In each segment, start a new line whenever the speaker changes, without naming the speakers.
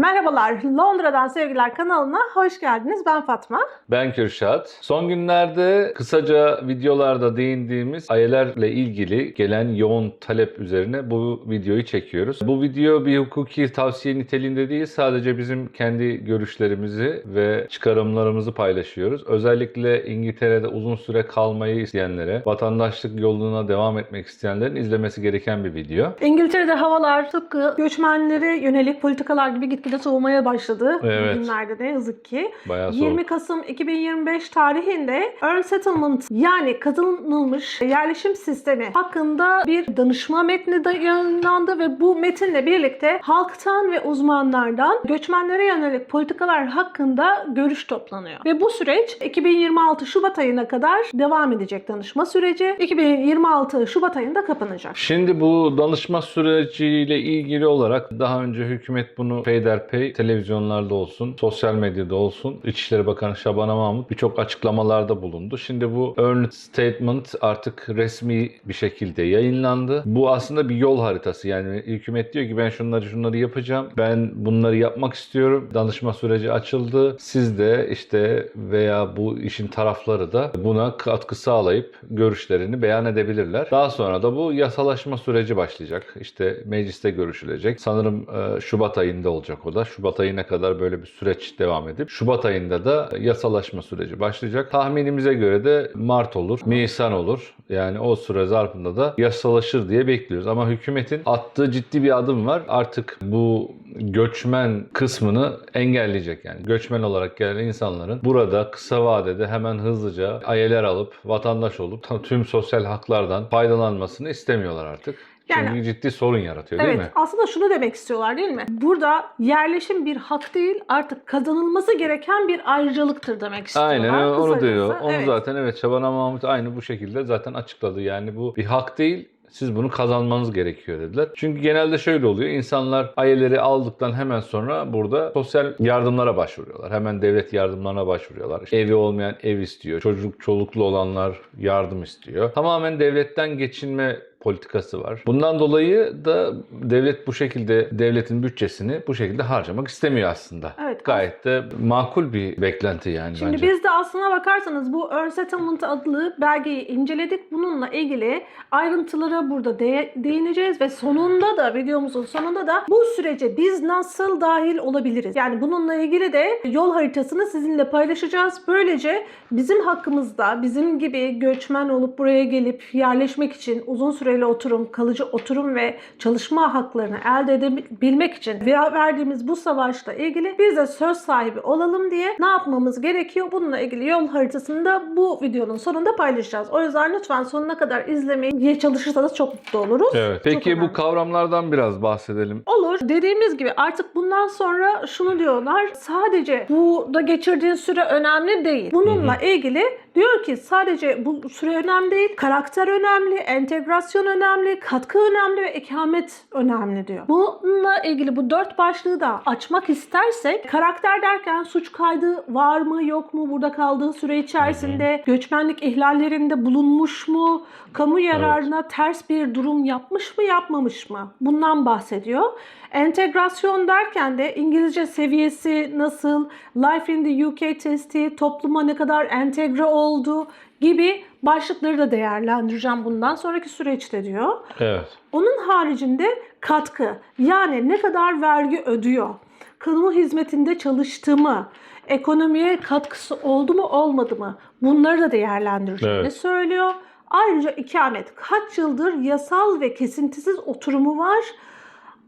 Merhabalar, Londra'dan Sevgiler kanalına hoş geldiniz. Ben Fatma.
Ben Kürşat. Son günlerde kısaca videolarda değindiğimiz ayelerle ilgili gelen yoğun talep üzerine bu videoyu çekiyoruz. Bu video bir hukuki tavsiye niteliğinde değil, sadece bizim kendi görüşlerimizi ve çıkarımlarımızı paylaşıyoruz. Özellikle İngiltere'de uzun süre kalmayı isteyenlere, vatandaşlık yoluna devam etmek isteyenlerin izlemesi gereken bir video.
İngiltere'de havalar tıpkı göçmenlere yönelik politikalar gibi gitgide soğumaya başladı.
Evet.
Bugünlerde ne yazık ki.
Bayağı soğuk.
20 Kasım 2025 tarihinde Earn Settlement yani kazanılmış yerleşim sistemi hakkında bir danışma metni de yayınlandı ve bu metinle birlikte halktan ve uzmanlardan göçmenlere yönelik politikalar hakkında görüş toplanıyor. Ve bu süreç 2026 Şubat ayına kadar devam edecek danışma süreci. 2026 Şubat ayında kapanacak.
Şimdi bu danışma süreciyle ilgili olarak daha önce hükümet bunu peyderpey televizyonlarda olsun, sosyal medyada olsun İçişleri Bakanı Şaban Mahmut birçok açıklamalarda bulundu. Şimdi bu Earned Statement artık resmi bir şekilde yayınlandı. Bu aslında bir yol haritası. Yani hükümet diyor ki ben şunları şunları yapacağım. Ben bunları yapmak istiyorum. Danışma süreci açıldı. Siz de işte veya bu işin tarafları da buna katkı sağlayıp görüşlerini beyan edebilirler. Daha sonra da bu yasalaşma süreci başlayacak. İşte mecliste görüşülecek. Sanırım e, Şubat ayında olacak o da. Şubat ayına kadar böyle bir süreç devam edip Şubat ayında da yasalaşma süreci başlayacak. Tahminimize göre de Mart olur, Nisan olur. Yani o süre zarfında da yasalaşır diye bekliyoruz. Ama hükümetin attığı ciddi bir adım var. Artık bu göçmen kısmını engelleyecek yani. Göçmen olarak gelen insanların burada kısa vadede hemen hızlıca ayeler alıp vatandaş olup tüm sosyal haklardan faydalanmasını istemiyorlar artık.
Yani-
Çünkü ciddi sorun yaratıyor değil
Evet,
mi?
aslında şunu demek istiyorlar değil mi? Burada yerleşim bir hak değil, artık kazanılması gereken bir ayrıcalıktır demek istiyorlar.
Aynen onu
Kısacası,
diyor. Onu
evet.
zaten evet Şaban Mahmut aynı bu şekilde zaten açıkladı. Yani bu bir hak değil. Siz bunu kazanmanız gerekiyor dediler. Çünkü genelde şöyle oluyor. İnsanlar ayeleri aldıktan hemen sonra burada sosyal yardımlara başvuruyorlar. Hemen devlet yardımlarına başvuruyorlar. İşte evi olmayan ev istiyor. Çocuk çoluklu olanlar yardım istiyor. Tamamen devletten geçinme politikası var. Bundan dolayı da devlet bu şekilde devletin bütçesini bu şekilde harcamak istemiyor aslında.
Evet.
Gayet de makul bir beklenti yani
Şimdi
bence.
biz de aslına bakarsanız bu Earn Settlement adlı belgeyi inceledik. Bununla ilgili ayrıntılara burada de- değineceğiz ve sonunda da videomuzun sonunda da bu sürece biz nasıl dahil olabiliriz? Yani bununla ilgili de yol haritasını sizinle paylaşacağız. Böylece bizim hakkımızda bizim gibi göçmen olup buraya gelip yerleşmek için uzun süreli oturum, kalıcı oturum ve çalışma haklarını elde edebilmek için ve- verdiğimiz bu savaşla ilgili biz de söz sahibi olalım diye ne yapmamız gerekiyor? Bununla ilgili yol haritasını da bu videonun sonunda paylaşacağız. O yüzden lütfen sonuna kadar izlemeye çalışırsanız çok mutlu oluruz.
Evet. Peki
önemli.
bu kavramlardan biraz bahsedelim.
Olur. Dediğimiz gibi artık bundan sonra şunu diyorlar. Sadece burada geçirdiğin süre önemli değil. Bununla ilgili diyor ki sadece bu süre önemli değil. Karakter önemli, entegrasyon önemli, katkı önemli ve ikamet önemli diyor. Bununla ilgili bu dört başlığı da açmak istersek karakter derken suç kaydı var mı yok mu burada kaldığı süre içerisinde göçmenlik ihlallerinde bulunmuş mu kamu yararına ters bir durum yapmış mı yapmamış mı bundan bahsediyor. Entegrasyon derken de İngilizce seviyesi nasıl, Life in the UK testi, topluma ne kadar entegre oldu gibi başlıkları da değerlendireceğim bundan sonraki süreçte diyor.
Evet.
Onun haricinde katkı yani ne kadar vergi ödüyor, kamu hizmetinde çalıştığımı, ekonomiye katkısı oldu mu olmadı mı bunları da değerlendireceğini
Evet.
söylüyor. Ayrıca ikamet kaç yıldır yasal ve kesintisiz oturumu var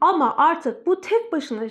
ama artık bu tek başına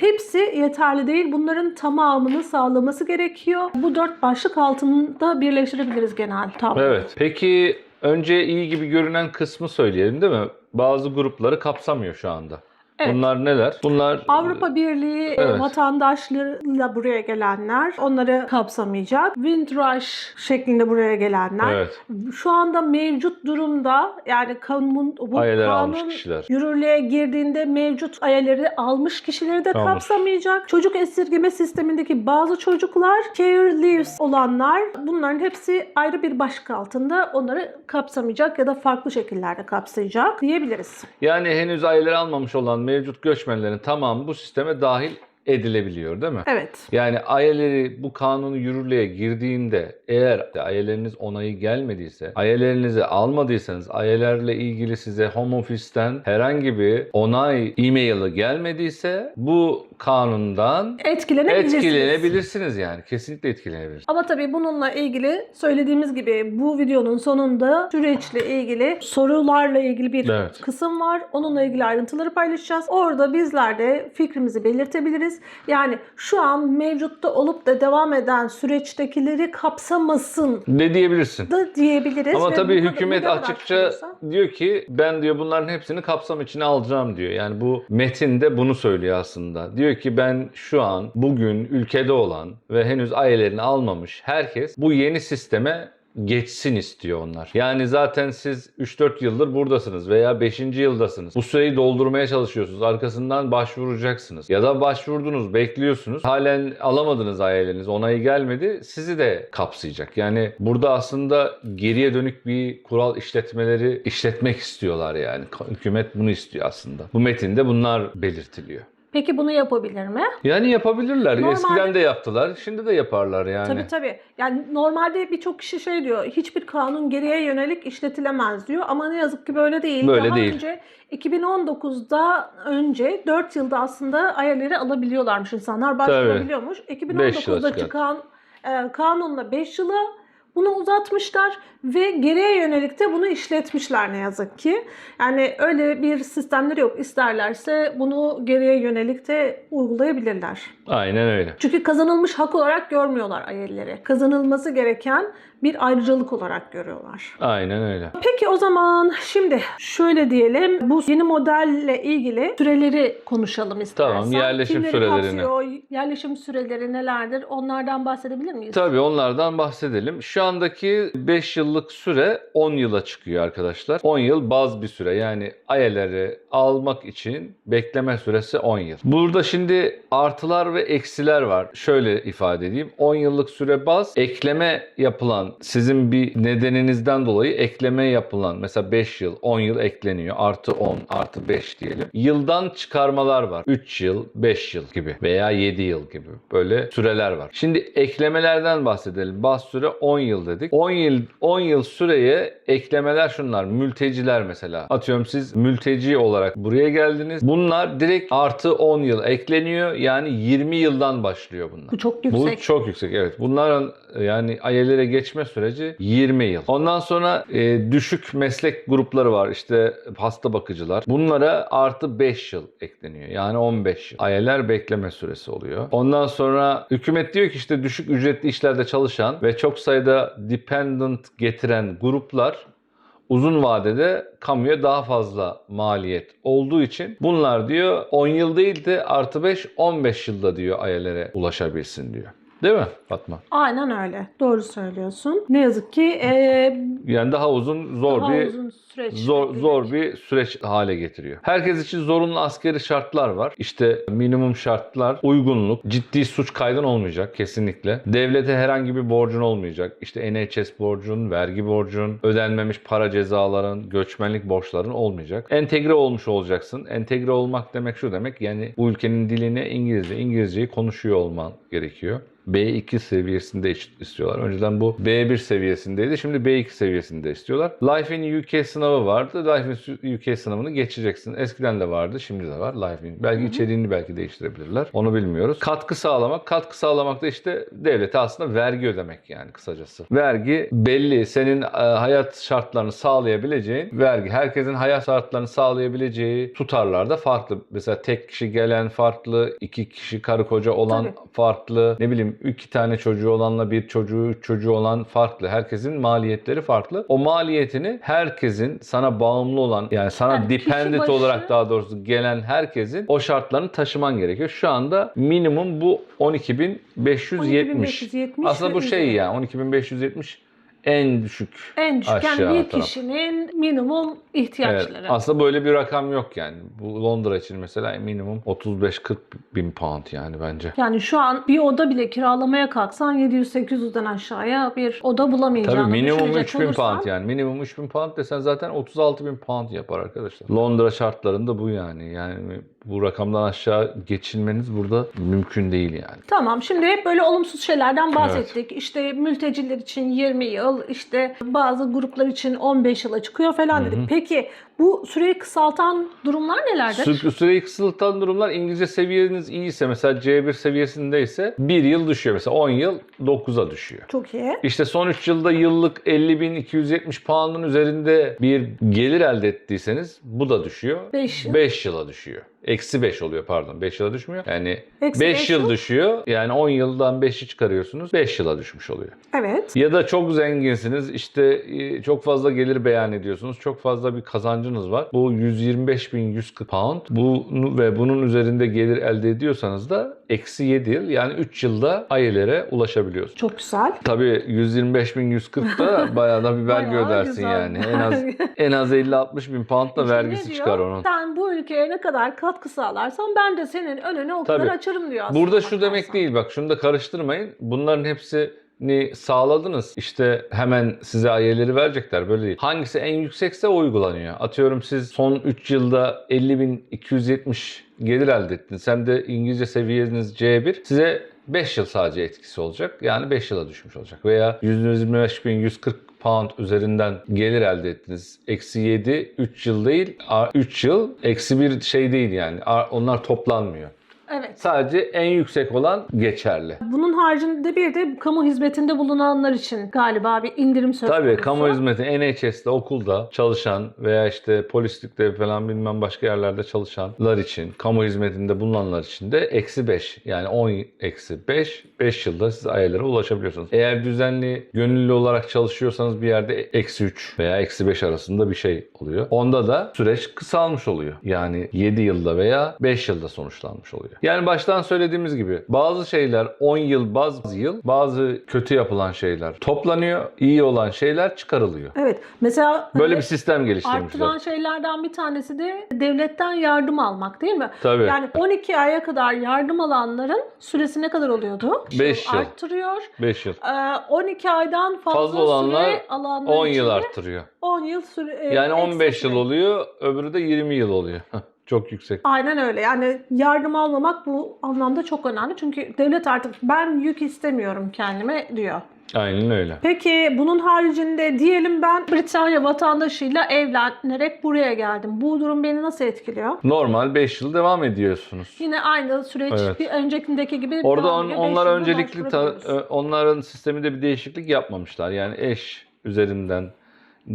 hepsi yeterli değil. Bunların tamamını sağlaması gerekiyor. Bu dört başlık altında birleştirebiliriz genel tablo.
Evet. Peki önce iyi gibi görünen kısmı söyleyelim değil mi? Bazı grupları kapsamıyor şu anda.
Evet.
Bunlar neler? Bunlar
Avrupa Birliği e,
Evet.
vatandaşlarıyla buraya gelenler onları kapsamayacak. Windrush şeklinde buraya gelenler.
Evet.
Şu anda mevcut durumda yani kanun bu
Ayeler
kanun yürürlüğe girdiğinde mevcut ayeleri almış kişileri de
Almış.
kapsamayacak. Çocuk esirgeme sistemindeki bazı çocuklar, care leaves olanlar bunların hepsi ayrı bir başlık altında onları kapsamayacak ya da farklı şekillerde kapsayacak diyebiliriz.
Yani henüz aileleri almamış olan mevcut göçmenlerin tamamı bu sisteme dahil edilebiliyor değil mi?
Evet.
Yani aileleri bu kanunu yürürlüğe girdiğinde eğer aileleriniz onayı gelmediyse, ailelerinizi almadıysanız, ailelerle ilgili size home office'ten herhangi bir onay e-mail'i gelmediyse bu kanundan
Etkilenebilirsiniz.
etkilenebilirsiniz yani. Kesinlikle etkilenebilirsiniz.
Ama tabii bununla ilgili söylediğimiz gibi bu videonun sonunda süreçle ilgili sorularla ilgili bir
Evet.
kısım var. Onunla ilgili ayrıntıları paylaşacağız. Orada bizler de fikrimizi belirtebiliriz. Yani şu an mevcutta olup da devam eden süreçtekileri kapsamasın
Ne diyebilirsin?
da diyebiliriz.
Ama
Ve
tabii
bu kadar-
hükümet
kadar
açıkça diyor ki ben diyor bunların hepsini kapsam içine alacağım diyor. Yani bu metinde bunu söylüyor aslında. Diyor ki ben şu an bugün ülkede olan ve henüz ailelerini almamış herkes bu yeni sisteme geçsin istiyor onlar. Yani zaten siz 3-4 yıldır buradasınız veya 5. yıldasınız. Bu süreyi doldurmaya çalışıyorsunuz. Arkasından başvuracaksınız. Ya da başvurdunuz, bekliyorsunuz. Halen alamadınız aileleriniz. Onayı gelmedi. Sizi de kapsayacak. Yani burada aslında geriye dönük bir kural işletmeleri işletmek istiyorlar yani. Hükümet bunu istiyor aslında. Bu metinde bunlar belirtiliyor.
Peki bunu yapabilir mi?
Yani yapabilirler.
Normalde-
Eskiden de yaptılar. Şimdi de yaparlar yani.
Tabii tabii. Yani normalde birçok kişi şey diyor. Hiçbir kanun geriye yönelik işletilemez diyor. Ama ne yazık ki böyle değil.
Böyle
Daha
değil.
önce 2019'da önce 4 yılda aslında ayarları alabiliyorlarmış insanlar. Başvurabiliyormuş.
Beş yıla
2019'da
çıkarttı.
çıkan e, kanunla 5 yıla bunu uzatmışlar ve geriye yönelik de bunu işletmişler ne yazık ki. Yani öyle bir sistemleri yok. İsterlerse bunu geriye yönelik de uygulayabilirler.
Aynen öyle.
Çünkü kazanılmış hak olarak görmüyorlar ayelleri. Kazanılması gereken bir ayrıcalık olarak görüyorlar.
Aynen öyle.
Peki o zaman şimdi şöyle diyelim. Bu yeni modelle ilgili süreleri konuşalım istersen.
Tamam, yerleşim
Kimleri
sürelerini.
kapsıyor, yerleşim süreleri nelerdir? Onlardan bahsedebilir miyiz?
Tabii onlardan bahsedelim. Şu andaki 5 yıllık süre 10 yıla çıkıyor arkadaşlar. 10 yıl baz bir süre. Yani ayeleri almak için bekleme süresi 10 yıl. Burada şimdi artılar ve eksiler var. Şöyle ifade edeyim. 10 yıllık süre baz ekleme yapılan sizin bir nedeninizden dolayı ekleme yapılan mesela 5 yıl 10 yıl ekleniyor. Artı 10 artı 5 diyelim. Yıldan çıkarmalar var. 3 yıl 5 yıl gibi veya 7 yıl gibi böyle süreler var. Şimdi eklemelerden bahsedelim. Baz süre 10 yıl dedik. 10 yıl 10 yıl süreye eklemeler şunlar. Mülteciler mesela. Atıyorum siz mülteci olarak buraya geldiniz. Bunlar direkt artı 10 yıl ekleniyor. Yani 20 yıldan başlıyor bunlar.
Bu çok
Bu
yüksek.
çok yüksek evet. Bunların yani ayelere geçme süreci 20 yıl. Ondan sonra e, düşük meslek grupları var. İşte hasta bakıcılar. Bunlara artı 5 yıl ekleniyor. Yani 15 yıl. Ayeler bekleme süresi oluyor. Ondan sonra hükümet diyor ki işte düşük ücretli işlerde çalışan ve çok sayıda dependent getiren gruplar uzun vadede kamuya daha fazla maliyet olduğu için bunlar diyor 10 yıl değil de artı 5 15 yılda diyor ayelere ulaşabilsin diyor. Değil mi Fatma?
Aynen öyle. Doğru söylüyorsun. Ne yazık ki e,
Yani daha uzun zor
daha
bir
uzun süreç.
zor
bekleyecek.
zor bir süreç hale getiriyor. Herkes için zorunlu askeri şartlar var. İşte minimum şartlar, uygunluk, ciddi suç kaydın olmayacak kesinlikle. Devlete herhangi bir borcun olmayacak. İşte NHS borcun, vergi borcun, ödenmemiş para cezaların, göçmenlik borçların olmayacak. Entegre olmuş olacaksın. Entegre olmak demek şu demek. Yani bu ülkenin dilini İngilizce, İngilizceyi konuşuyor olman gerekiyor. B2 seviyesinde istiyorlar. Önceden bu B1 seviyesindeydi. Şimdi B2 seviyesinde istiyorlar. Life in UK sınavı vardı. Life in UK sınavını geçeceksin. Eskiden de vardı. Şimdi de var. Life in. Belki içeriğini belki değiştirebilirler. Onu bilmiyoruz. Katkı sağlamak. Katkı sağlamak da işte devlete aslında vergi ödemek yani kısacası. Vergi belli. Senin e, hayat şartlarını sağlayabileceğin vergi. Herkesin hayat şartlarını sağlayabileceği tutarlarda farklı. Mesela tek kişi gelen farklı. iki kişi karı koca olan
Tabii.
farklı. Ne bileyim iki tane çocuğu olanla bir çocuğu, çocuğu olan farklı. Herkesin maliyetleri farklı. O maliyetini herkesin sana bağımlı olan yani sana
Yani
dependent
başı-
olarak daha doğrusu gelen herkesin o şartlarını taşıman gerekiyor. Şu anda minimum bu 12.570.
12.570
Aslında bu şey
üzeri.
yani 12.570 en düşük.
En düşük
Aşağı
yani bir
taraf.
kişinin minimum
Evet,
ihtiyaçları.
aslında böyle bir rakam yok yani. Bu Londra için mesela minimum 35-40 bin pound yani bence.
Yani şu an bir oda bile kiralamaya kalksan 700-800'den aşağıya bir oda bulamayacağını
Tabii minimum
düşünecek
3000
olursan,
pound yani. Minimum 3000 pound desen zaten 36 bin pound yapar arkadaşlar. Londra şartlarında bu yani. Yani bu rakamdan aşağı geçilmeniz burada mümkün değil yani.
Tamam şimdi hep böyle olumsuz şeylerden bahsettik. İşte mülteciler için 20 yıl, işte bazı gruplar için 15 yıla çıkıyor falan dedik. Peki bu süreyi kısaltan durumlar nelerdir?
Sü- Süreyi kısaltan durumlar İngilizce seviyeniz iyiyse mesela C1 seviyesindeyse 1 yıl düşüyor. Mesela 10 yıl 9'a düşüyor.
Çok iyi.
İşte son 3 yılda yıllık 50.270 pound'un üzerinde bir gelir elde ettiyseniz bu da düşüyor.
5 yıl.
5 yıla düşüyor. Eksi 5 oluyor pardon. 5 yıla düşmüyor. Yani
Eksi
5
beş
yıl
yıl.
düşüyor. Yani 10 yıldan 5'i çıkarıyorsunuz. 5 yıla düşmüş oluyor.
Evet.
Ya da çok zenginsiniz. işte e, çok fazla gelir beyan ediyorsunuz. Çok fazla bir kazancınız var. Bu 125.140 pound. Bunu ve bunun üzerinde gelir elde ediyorsanız da eksi 7 yıl yani 3 yılda ayelere ulaşabiliyorsunuz.
Çok güzel.
Tabii 125.140 da bayağı da bir vergi
Bayağı
ödersin
güzel.
yani. En az en az 50-60 bin pound da
İşte
vergisi
diyor?
çıkar onun.
Sen bu ülkeye ne kadar katkı sağlarsan ben de senin önüne o kadar
Tabii.
açarım diyor aslında
Burada şu demek değil bak şunu da karıştırmayın. Bunların hepsini sağladınız. İşte hemen size ayeleri verecekler böyle değil. Hangisi en yüksekse uygulanıyor. Atıyorum siz son 3 yılda 50.270 gelir elde ettiniz. Hem de İngilizce seviyeniz C1. Size 5 yıl sadece etkisi olacak. Yani 5 yıla düşmüş olacak. Veya 125.140 pound üzerinden gelir elde ettiniz. Eksi 7, 3 yıl değil, 3 yıl eksi bir şey değil yani. Onlar toplanmıyor.
Evet.
Sadece en yüksek olan geçerli.
Bunun haricinde bir de kamu hizmetinde bulunanlar için galiba bir indirim söz
Tabii
konusu.
kamu hizmeti NHS'de okulda çalışan veya işte polislikte falan bilmem başka yerlerde çalışanlar için, kamu hizmetinde bulunanlar için de eksi 5 yani 10 eksi 5, 5 yılda siz ayarlara ulaşabiliyorsunuz. Eğer düzenli gönüllü olarak çalışıyorsanız bir yerde eksi 3 veya eksi 5 arasında bir şey oluyor. Onda da süreç kısalmış oluyor. Yani 7 yılda veya 5 yılda sonuçlanmış oluyor. Yani baştan söylediğimiz gibi bazı şeyler 10 yıl, bazı yıl, bazı kötü yapılan şeyler toplanıyor, iyi olan şeyler çıkarılıyor.
Evet. Mesela
Böyle
hani
bir sistem geliştirmişler.
arttıran şeylerden bir tanesi de devletten yardım almak değil mi?
Tabii.
Yani 12 aya kadar yardım alanların süresi ne kadar oluyordu?
Beş yıl.
Arttırıyor.
5 yıl.
Ee, 12 aydan fazla,
Fazla olanlar
alanlar
10
için
yıl arttırıyor.
10 yıl süre. e,
Yani
ekstra
15 yıl oluyor, öbürü de 20 yıl oluyor. Çok yüksek.
Aynen öyle. Yani yardım almamak bu anlamda çok önemli. Çünkü devlet artık ben yük istemiyorum kendime diyor.
Aynen öyle.
Peki bunun haricinde diyelim ben Britanya vatandaşıyla evlenerek buraya geldim. Bu durum beni nasıl etkiliyor?
Normal 5 yıl devam ediyorsunuz.
Yine aynı süreç
Evet.
bir öncekindeki gibi
Orada
devam
on,
ediyor. Beş
onlar
yılda
öncelikli ta-
başvurabiliyoruz.
ö- onların sisteminde bir değişiklik yapmamışlar. Yani eş üzerinden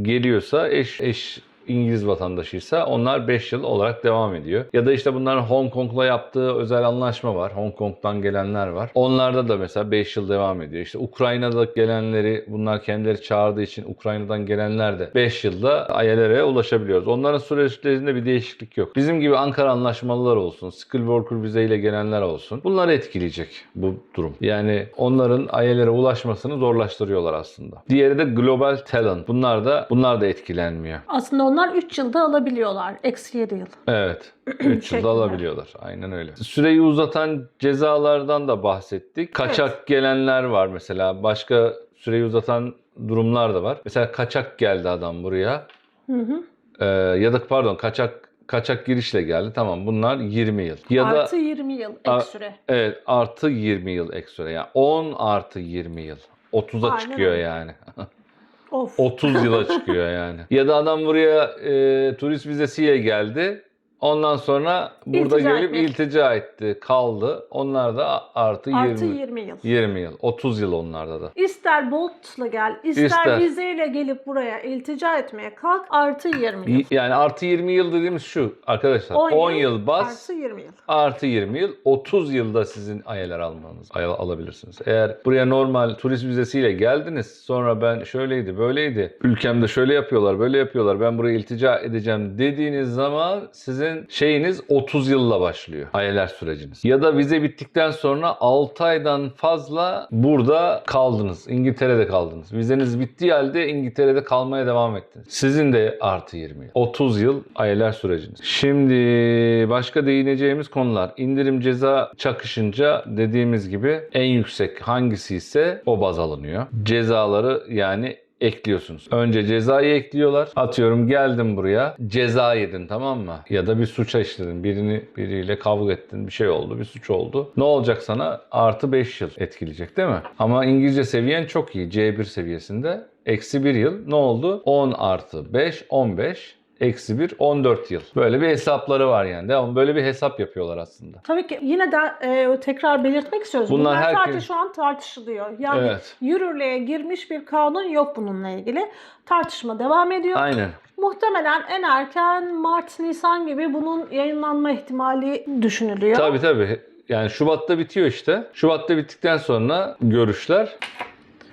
geliyorsa eş eş İngiliz vatandaşıysa onlar 5 yıl olarak devam ediyor. Ya da işte bunların Hong Kong'la yaptığı özel anlaşma var. Hong Kong'dan gelenler var. Onlarda da mesela 5 yıl devam ediyor. İşte Ukrayna'da gelenleri bunlar kendileri çağırdığı için Ukrayna'dan gelenler de 5 yılda ILR'e ulaşabiliyoruz. Onların süreçlerinde bir değişiklik yok. Bizim gibi Ankara anlaşmalılar olsun, skill worker vizeyle gelenler olsun. Bunları etkileyecek bu durum. Yani onların ILR'e ulaşmasını zorlaştırıyorlar aslında. Diğeri de global talent. Bunlar da bunlar da etkilenmiyor.
Aslında onlar 3 yılda alabiliyorlar. Eksi 7 yıl.
Evet. 3 yılda alabiliyorlar. Aynen öyle. Süreyi uzatan cezalardan da bahsettik. Kaçak gelenler var mesela. Başka süreyi uzatan durumlar da var. Mesela kaçak geldi adam buraya.
Hı hı.
Ee, ya da pardon kaçak kaçak girişle geldi. Tamam bunlar 20 yıl. Ya da
Artı 20 yıl ek süre.
evet artı 20 yıl ek süre. Yani 10 artı 20 yıl. 30'a
Aynen
çıkıyor
öyle.
yani.
Of.
30 yıla çıkıyor yani. Ya da adam buraya e, turist vizesiyle geldi. Ondan sonra burada
İltica
gelip
etmek.
iltica etti, kaldı. Onlar da artı 20,
Artı 20 yıl.
20 yıl. 30 yıl onlarda da.
İster Bolt'la gel, ister,
İster.
vizeyle gelip buraya iltica etmeye kalk artı 20 yıl.
Yani artı 20 yıl dediğimiz şu arkadaşlar. 10,
10
yıl, bas
Artı 20 yıl.
artı 20 yıl 30 yılda sizin ayeler almanız ayel alabilirsiniz. Eğer buraya normal turist vizesiyle geldiniz sonra ben şöyleydi böyleydi ülkemde şöyle yapıyorlar böyle yapıyorlar ben buraya iltica edeceğim dediğiniz zaman sizin şeyiniz 30 yılla başlıyor ayeler süreciniz. Ya da vize bittikten sonra 6 aydan fazla burada kaldınız. İngiltere'de kaldınız. Vizeniz bittiği halde İngiltere'de kalmaya devam ettiniz. Sizin de artı 20 yıl. 30 yıl ayeler süreciniz. Şimdi başka değineceğimiz konular. İndirim ceza çakışınca dediğimiz gibi en yüksek hangisi ise o baz alınıyor. Cezaları yani ekliyorsunuz. Önce cezayı ekliyorlar. Atıyorum geldim buraya. Ceza yedin tamam mı? Ya da bir suça işledin. Birini biriyle kavga ettin. Bir şey oldu. Bir suç oldu. Ne olacak sana? Artı 5 yıl etkileyecek değil mi? Ama İngilizce seviyen çok iyi. C1 seviyesinde. Eksi 1 yıl. Ne oldu? 10 artı 5, 15. Eksi 1, 14 yıl. Böyle bir hesapları var yani. Devam. Böyle bir hesap yapıyorlar aslında.
Tabii ki yine de e, tekrar belirtmek istiyoruz.
Bunlar
Bunlar,
herkes-
sadece şu an tartışılıyor. Yani
Evet.
yürürlüğe girmiş bir kanun yok bununla ilgili. Tartışma devam ediyor.
Aynen.
Muhtemelen en erken Mart, Nisan gibi bunun yayınlanma ihtimali düşünülüyor.
Tabii tabii. Yani Şubat'ta bitiyor işte. Şubat'ta bittikten sonra görüşler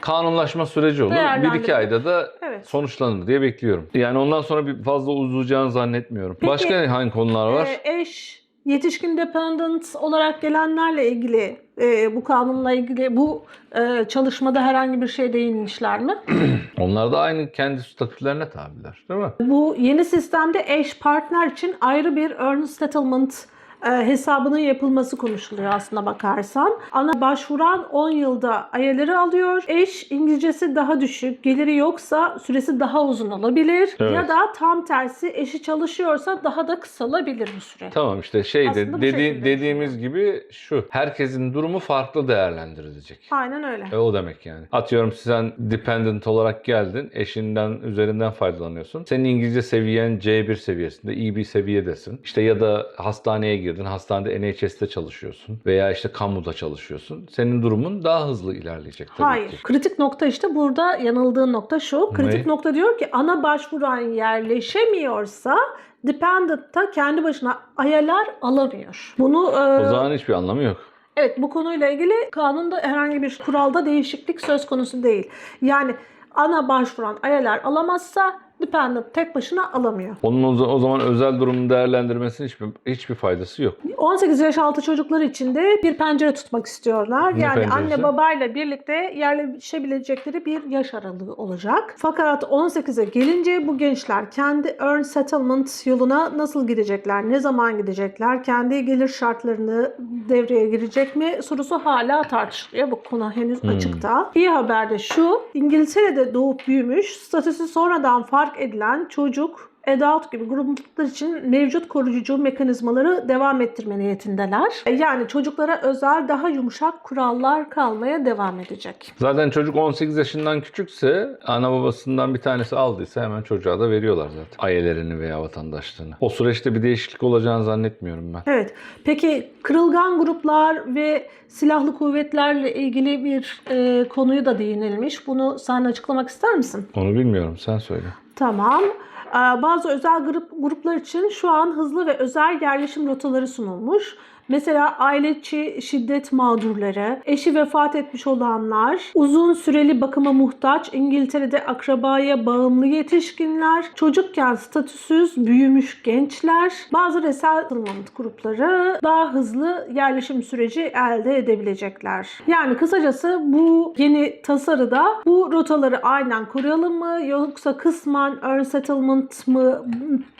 kanunlaşma süreci olur. Bir iki ayda da
Evet.
sonuçlanır diye bekliyorum. Yani ondan sonra bir fazla uzayacağını zannetmiyorum.
Peki,
Başka hangi konular var?
Ee, eş, yetişkin dependent olarak gelenlerle ilgili e, bu kanunla ilgili bu e, çalışmada herhangi bir şey değinmişler mi?
Onlar da aynı kendi statülerine tabiler, değil mi?
Bu yeni sistemde eş partner için ayrı bir earned settlement e, hesabının yapılması konuşuluyor aslına bakarsan. Ana başvuran 10 yılda ayarları alıyor. Eş İngilizcesi daha düşük, geliri yoksa süresi daha uzun olabilir.
Evet.
Ya da tam tersi eşi çalışıyorsa daha da kısalabilir bu süre.
Tamam işte
Aslında bu
dedi, dediğimiz gibi şu. Herkesin durumu farklı değerlendirilecek.
Aynen öyle.
E o demek yani. Atıyorum sen dependent olarak geldin. Eşinden üzerinden faydalanıyorsun. Senin İngilizce seviyen C1 seviyesinde. iyi bir seviyedesin. İşte ya da hastaneye girdin. Hastanede NHS'te çalışıyorsun. Veya işte kamuda çalışıyorsun. Senin durumun daha hızlı ilerleyecek tabii
Hayır.
ki.
Kritik nokta işte burada yanıldığın nokta şu. Kritik
Ne?
nokta diyor ki ana başvuran yerleşemiyorsa dependent da kendi başına ayalar alamıyor. Bunu e,
O zaman hiçbir anlamı yok.
evet bu konuyla ilgili kanunda herhangi bir kuralda değişiklik söz konusu değil. Yani ana başvuran ayalar alamazsa dependent tek başına alamıyor.
Onun o o zaman özel durumunu değerlendirmesinin hiçbir, hiçbir faydası yok.
18 yaş altı çocuklar için de bir pencere tutmak istiyorlar.
Ne
yani
penceresi?
anne babayla birlikte yerleşebilecekleri bir yaş aralığı olacak. Fakat 18'e gelince bu gençler kendi earn settlement yoluna nasıl gidecekler? Ne zaman gidecekler? Kendi gelir şartlarını devreye girecek mi? Sorusu hala tartışılıyor. Bu konu henüz
Hmm.
açıkta. İyi haber de şu. İngiltere'de doğup büyümüş, statüsü sonradan fark edilen çocuk adult gibi gruplar için mevcut koruyucu mekanizmaları devam ettirme niyetindeler. Yani çocuklara özel daha yumuşak kurallar kalmaya devam edecek.
Zaten çocuk 18 yaşından küçükse ana babasından bir tanesi aldıysa hemen çocuğa da veriyorlar zaten. Ailelerini veya vatandaşlığını. O süreçte bir değişiklik olacağını zannetmiyorum ben.
Evet. Peki kırılgan gruplar ve silahlı kuvvetlerle ilgili bir e, konuyu da değinilmiş. Bunu sen açıklamak ister misin?
Onu bilmiyorum. Sen söyle.
Tamam. Ee, Bazı özel grup, gruplar için şu an hızlı ve özel yerleşim rotaları sunulmuş. Mesela aile şiddet mağdurları, eşi vefat etmiş olanlar, uzun süreli bakıma muhtaç, İngiltere'de akrabaya bağımlı yetişkinler, çocukken statüsüz büyümüş gençler, bazı resettlement grupları daha hızlı yerleşim süreci elde edebilecekler. Yani kısacası bu yeni tasarıda bu rotaları aynen koruyalım mı yoksa kısmen earn settlement mı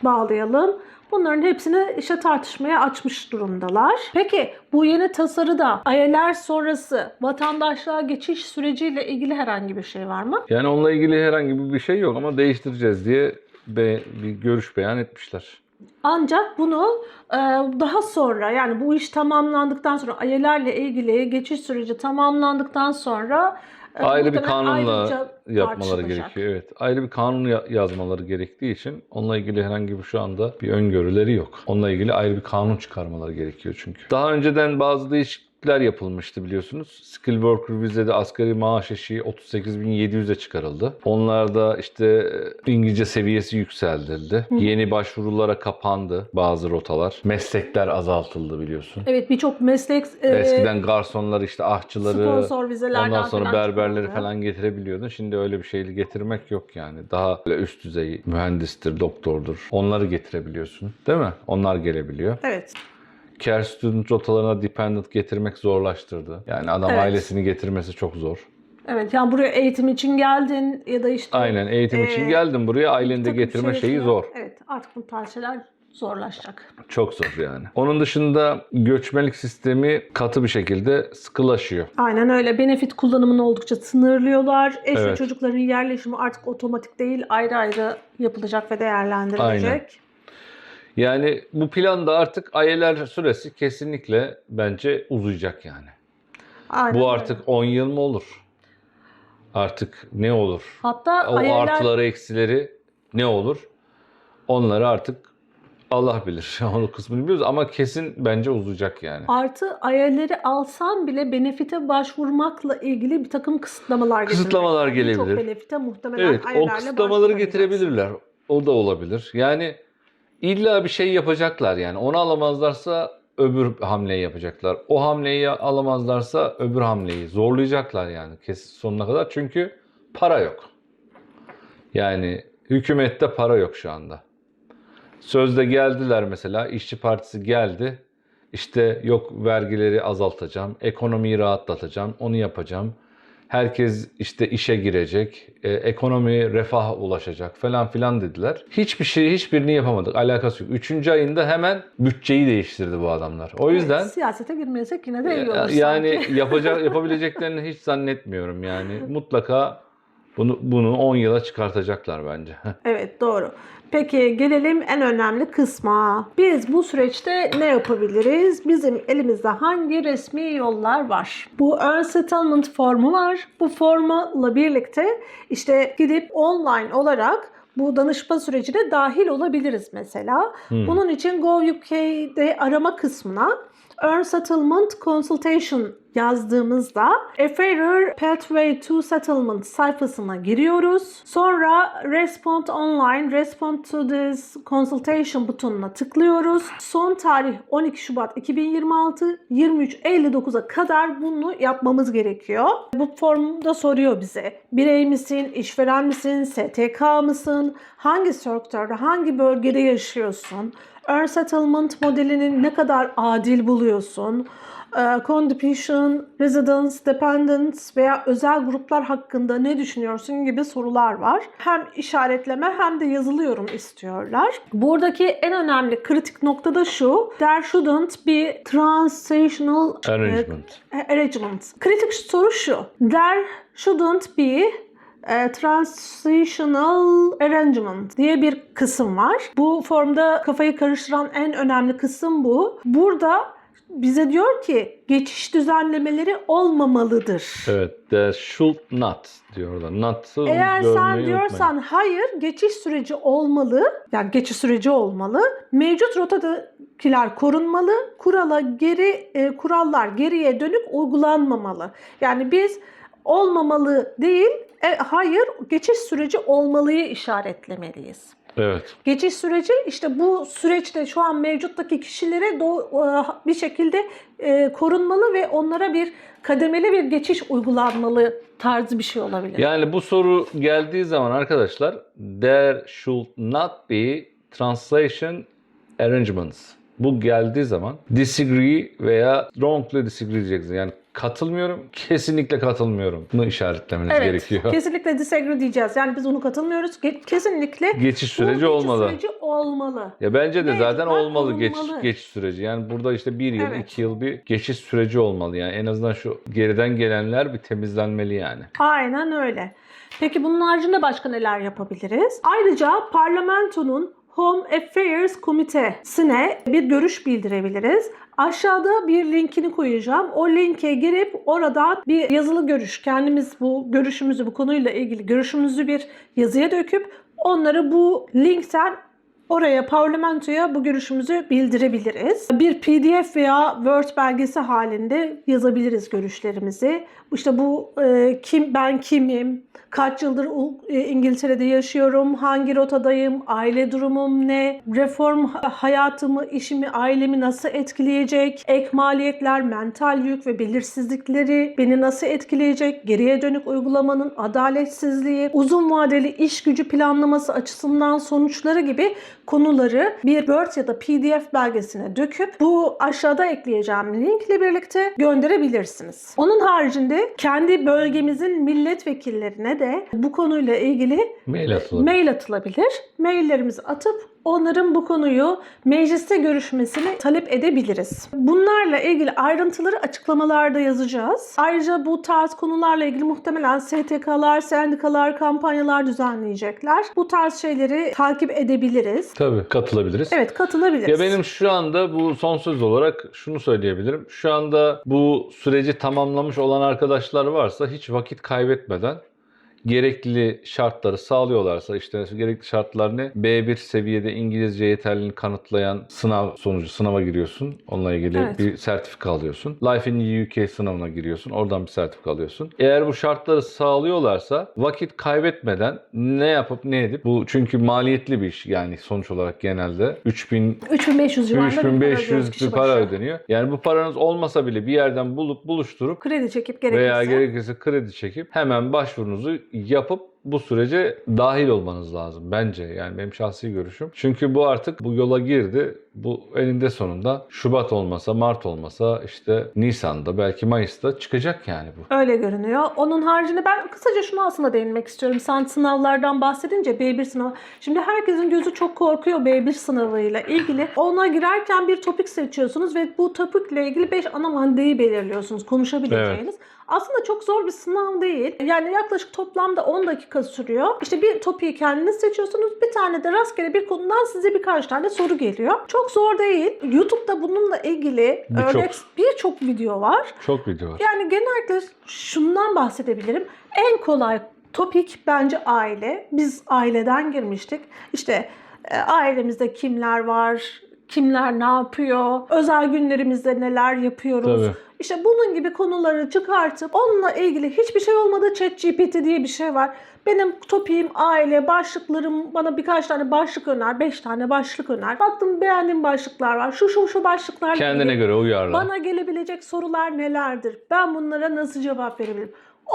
bağlayalım? Bunların hepsini işte tartışmaya açmış durumdalar. Peki bu yeni tasarıda aileler sonrası vatandaşlığa geçiş süreciyle ilgili herhangi bir şey var mı?
Yani onunla ilgili herhangi bir şey yok ama değiştireceğiz diye bir görüş beyan etmişler.
Ancak bunu e, daha sonra yani bu iş tamamlandıktan sonra ailelerle ilgili geçiş süreci tamamlandıktan sonra
Ayrı bir kanunla yapmaları gerekiyor. Evet. Ayrı bir kanun ya- yazmaları gerektiği için onunla ilgili herhangi bir şu anda bir öngörüleri yok. Onunla ilgili ayrı bir kanun çıkarmaları gerekiyor çünkü. Daha önceden bazı değişiklikler yapılmıştı biliyorsunuz. Skill Worker vizede asgari maaş eşiği 38.700'e çıkarıldı. Onlarda işte e, İngilizce seviyesi yükseltildi. Yeni başvurulara kapandı bazı rotalar. Meslekler azaltıldı biliyorsun.
Evet birçok meslek e,
Eskiden garsonlar işte ahçıları,
sponsor vizelerden
Ondan sonra
falan
berberleri
çıkarıldı.
falan getirebiliyordun. Şimdi öyle bir şeyi getirmek yok yani. Daha böyle üst düzey mühendistir, doktordur. Onları getirebiliyorsun. Değil mi? Onlar gelebiliyor.
Evet.
Care student rotalarına dependent getirmek zorlaştırdı. Yani adam
Evet.
ailesini getirmesi çok zor.
Evet yani buraya eğitim için geldin ya da işte
Aynen eğitim için
Ee,
geldin buraya aileni de getirme
şey
şeyi
için-
zor.
Evet artık bu tarz şeyler zorlaşacak.
Çok zor yani. Onun dışında göçmenlik sistemi katı bir şekilde sıkılaşıyor.
Aynen öyle. Benefit kullanımını oldukça sınırlıyorlar. Eş ve
Evet.
çocukların yerleşimi artık otomatik değil, ayrı ayrı yapılacak ve değerlendirilecek.
Aynen. Yani bu planda artık ayeler süresi kesinlikle bence uzayacak yani.
Aynen
Bu artık 10 yıl mı olur? Artık ne olur?
Hatta
O
aileler
artıları eksileri ne olur? Onları artık Allah bilir. Onu kısmını biliyoruz ama kesin bence uzayacak yani.
artı ayarları alsan bile benefite başvurmakla ilgili bir takım kısıtlamalar getirecek.
Kısıtlamalar gelebilir.
benefite muhtemelen
Evet, o kısıtlamaları getirebilirler. O da olabilir. Yani illa bir şey yapacaklar yani. Onu alamazlarsa öbür hamleyi yapacaklar. O hamleyi alamazlarsa öbür hamleyi zorlayacaklar yani kesin sonuna kadar. Çünkü para yok. Yani hükümette para yok şu anda. Sözde geldiler mesela işçi partisi geldi. İşte yok vergileri azaltacağım, ekonomiyi rahatlatacağım, onu yapacağım. Herkes işte işe girecek, e, ekonomi refaha ulaşacak falan filan dediler. Hiçbir şey, hiçbirini yapamadık. Alakası yok. Üçüncü ayında hemen bütçeyi değiştirdi bu adamlar. O yüzden
Evet, siyasete girmeyesek yine de iyi olur
ya-
sanki.
yani yapacak yapabileceklerini hiç zannetmiyorum yani. Mutlaka bunu bunu 10 yıla çıkartacaklar bence.
Evet doğru. Peki gelelim en önemli kısma. Biz bu süreçte ne yapabiliriz? Bizim elimizde hangi resmi yollar var? Bu Earn Settlement formu var. Bu formla birlikte işte gidip online olarak bu danışma sürecine dahil olabiliriz mesela.
Hmm.
Bunun için Go UK'de arama kısmına Earn Settlement Consultation yazdığımızda A Pathway to Settlement sayfasına giriyoruz. Sonra Respond Online, Respond to this Consultation butonuna tıklıyoruz. Son tarih 12 Şubat 2026, 23.59'a kadar bunu yapmamız gerekiyor. Bu formda soruyor bize. Birey misin, işveren misin, STK mısın, hangi sektörde, hangi bölgede yaşıyorsun, Earn Settlement modelini ne kadar adil buluyorsun, e, Contribution, Residence, Dependents veya özel gruplar hakkında ne düşünüyorsun gibi sorular var. Hem işaretleme hem de yazılı yorum istiyorlar. Buradaki en önemli kritik nokta da şu. There shouldn't be transitional e,
Arrangement.
arrangement. Kritik soru şu. There shouldn't be a transitional arrangement diye bir kısım var. Bu formda kafayı karıştıran en önemli kısım bu. Burada bize diyor ki geçiş düzenlemeleri olmamalıdır.
Evet, there should not diyor orada. Not'ı
Eğer sen
unutmayın.
diyorsan hayır geçiş süreci olmalı, yani geçiş süreci olmalı. Mevcut rotadakiler korunmalı. Kurala geri e, kurallar geriye dönük uygulanmamalı. Yani biz olmamalı değil, e, hayır geçiş süreci olmalıyı işaretlemeliyiz.
Evet.
Geçiş süreci işte bu süreçte şu an mevcuttaki kişilere e, bir şekilde e, korunmalı ve onlara bir kademeli bir geçiş uygulanmalı tarzı bir şey olabilir.
Yani bu soru geldiği zaman arkadaşlar there should not be translation arrangements. Bu geldiği zaman disagree veya strongly disagree diyeceksin. Yani katılmıyorum, kesinlikle katılmıyorum. Bunu işaretlemeniz
Evet,
gerekiyor.
kesinlikle disagree diyeceğiz. Yani biz onu katılmıyoruz. Kesinlikle
Geçiş süreci
geçiş
olmalı.
süreci olmalı.
Ya bence de
Mevcutlar
zaten olmalı geçiş,
korunmalı.
geçiş süreci. Yani burada işte bir yıl,
Evet.
iki yıl bir geçiş süreci olmalı. Yani en azından şu geriden gelenler bir temizlenmeli yani.
Aynen öyle. Peki bunun haricinde başka neler yapabiliriz? Ayrıca parlamentonun Home Affairs Komitesi'ne bir görüş bildirebiliriz. Aşağıda bir linkini koyacağım. O linke girip oradan bir yazılı görüş, kendimiz bu görüşümüzü, bu konuyla ilgili görüşümüzü bir yazıya döküp onları bu linkten Oraya parlamentoya bu görüşümüzü bildirebiliriz. Bir PDF veya Word belgesi halinde yazabiliriz görüşlerimizi. İşte bu e, kim ben kimim, kaç yıldır e, İngiltere'de yaşıyorum, hangi rotadayım, aile durumum ne, reform ha- hayatımı, işimi, ailemi nasıl etkileyecek, ek maliyetler, mental yük ve belirsizlikleri beni nasıl etkileyecek, geriye dönük uygulamanın adaletsizliği, uzun vadeli iş gücü planlaması açısından sonuçları gibi konuları bir Word ya da PDF belgesine döküp bu aşağıda ekleyeceğim linkle birlikte gönderebilirsiniz. Onun haricinde kendi bölgemizin milletvekillerine de bu konuyla ilgili
Mail atılır.
mail atılabilir. Maillerimizi atıp onların bu konuyu mecliste görüşmesini talep edebiliriz. Bunlarla ilgili ayrıntıları açıklamalarda yazacağız. Ayrıca bu tarz konularla ilgili muhtemelen STK'lar, sendikalar, kampanyalar düzenleyecekler. Bu tarz şeyleri takip edebiliriz.
Tabii katılabiliriz.
Evet katılabiliriz.
Ya benim şu anda bu son söz olarak şunu söyleyebilirim. Şu anda bu süreci tamamlamış olan arkadaşlar varsa hiç vakit kaybetmeden gerekli şartları sağlıyorlarsa işte gerekli şartlar ne? B1 seviyede İngilizce yeterliliğini kanıtlayan sınav sonucu sınava giriyorsun. Onunla ilgili
Evet.
bir sertifika alıyorsun. Life in UK sınavına giriyorsun. Oradan bir sertifika alıyorsun. Eğer bu şartları sağlıyorlarsa vakit kaybetmeden ne yapıp ne edip bu çünkü maliyetli bir iş yani sonuç olarak genelde 3000
3500 civarında bir para ödüyoruz
3500
kişi
bir para ödeniyor. Yani bu paranız olmasa bile bir yerden bulup buluşturup
Kredi çekip gerekirse.
veya gerekirse kredi çekip hemen başvurunuzu yapıp bu sürece dahil olmanız lazım bence yani benim şahsi görüşüm. Çünkü bu artık bu yola girdi. Bu eninde sonunda Şubat olmasa, Mart olmasa işte Nisan'da belki Mayıs'ta çıkacak yani bu.
Öyle görünüyor. Onun haricinde ben kısaca şunu aslında değinmek istiyorum. Sen sınavlardan bahsedince B1 sınavı. Şimdi herkesin gözü çok korkuyor B1 sınavıyla ilgili. Ona girerken bir topik seçiyorsunuz ve bu topikle ilgili 5 ana maddeyi belirliyorsunuz konuşabileceğiniz. Aslında çok zor bir sınav değil. Yani yaklaşık toplamda 10 dakika sürüyor. İşte bir topiği kendiniz seçiyorsunuz. Bir tane de rastgele bir konudan size birkaç tane soru geliyor. Çok zor değil. YouTube'da bununla ilgili
Birçok.
örnek birçok video var.
Çok video var.
Yani genellikle şundan bahsedebilirim. En kolay topik bence aile. Biz aileden girmiştik. İşte e, ailemizde kimler var, kimler ne yapıyor, özel günlerimizde neler yapıyoruz.
Tabii.
İşte bunun gibi konuları çıkartıp onunla ilgili hiçbir şey olmadı. ChatGPT diye bir şey var. Benim topiğim aile, başlıklarım bana birkaç tane başlık öner, beş tane başlık öner. Baktım beğendiğim başlıklar var. Şu şu şu başlıklar
Kendine göre uyarla.
bana gelebilecek sorular nelerdir? Ben bunlara nasıl cevap verebilirim?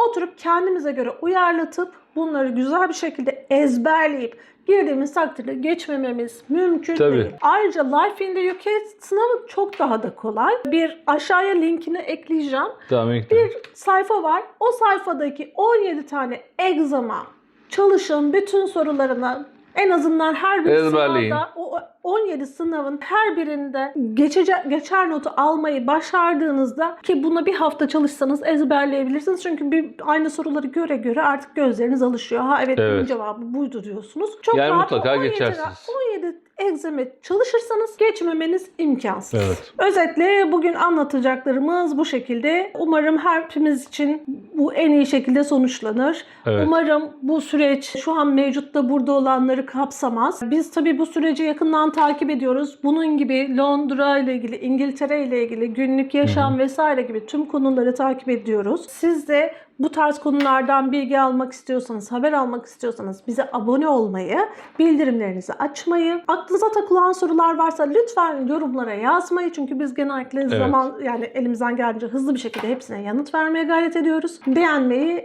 Oturup kendimize göre uyarlatıp bunları güzel bir şekilde ezberleyip girdiğimiz takdirde geçmememiz mümkün
Tabii.
değil. Ayrıca Life in the UK sınavı çok daha da kolay. Bir aşağıya linkini ekleyeceğim.
Tamam,
Bir sayfa var. O sayfadaki 17 tane egzama çalışın bütün sorularına en azından her bir
Ezberleyin.
sınavda o 17 sınavın her birinde geçece, geçer notu almayı başardığınızda ki buna bir hafta çalışsanız ezberleyebilirsiniz. Çünkü bir aynı soruları göre göre artık gözleriniz alışıyor. Ha evet, bunun
Evet.
cevabı buydu diyorsunuz. Çok
Yani
rahat
mutlaka
17
geçersiniz.
17 egzame çalışırsanız geçmemeniz imkansız.
Evet.
Özetle bugün anlatacaklarımız bu şekilde. Umarım hepimiz için bu en iyi şekilde sonuçlanır.
Evet.
Umarım bu süreç şu an mevcutta burada olanları kapsamaz. Biz tabii bu süreci yakından takip ediyoruz. Bunun gibi Londra ile ilgili, İngiltere ile ilgili günlük yaşam vesaire gibi tüm konuları takip ediyoruz. Siz de bu tarz konulardan bilgi almak istiyorsanız, haber almak istiyorsanız bize abone olmayı, bildirimlerinizi açmayı, aklınıza takılan sorular varsa lütfen yorumlara yazmayı. Çünkü biz genellikle zaman yani elimizden geldiğince hızlı bir şekilde hepsine yanıt vermeye gayret ediyoruz. Beğenmeyi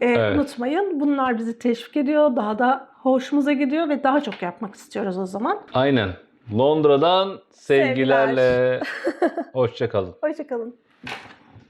e,
Evet.
unutmayın. Bunlar bizi teşvik ediyor. Daha da hoşumuza gidiyor ve daha çok yapmak istiyoruz o zaman.
Aynen. Londra'dan sevgilerle. Hoşça kalın.
Hoşçakalın.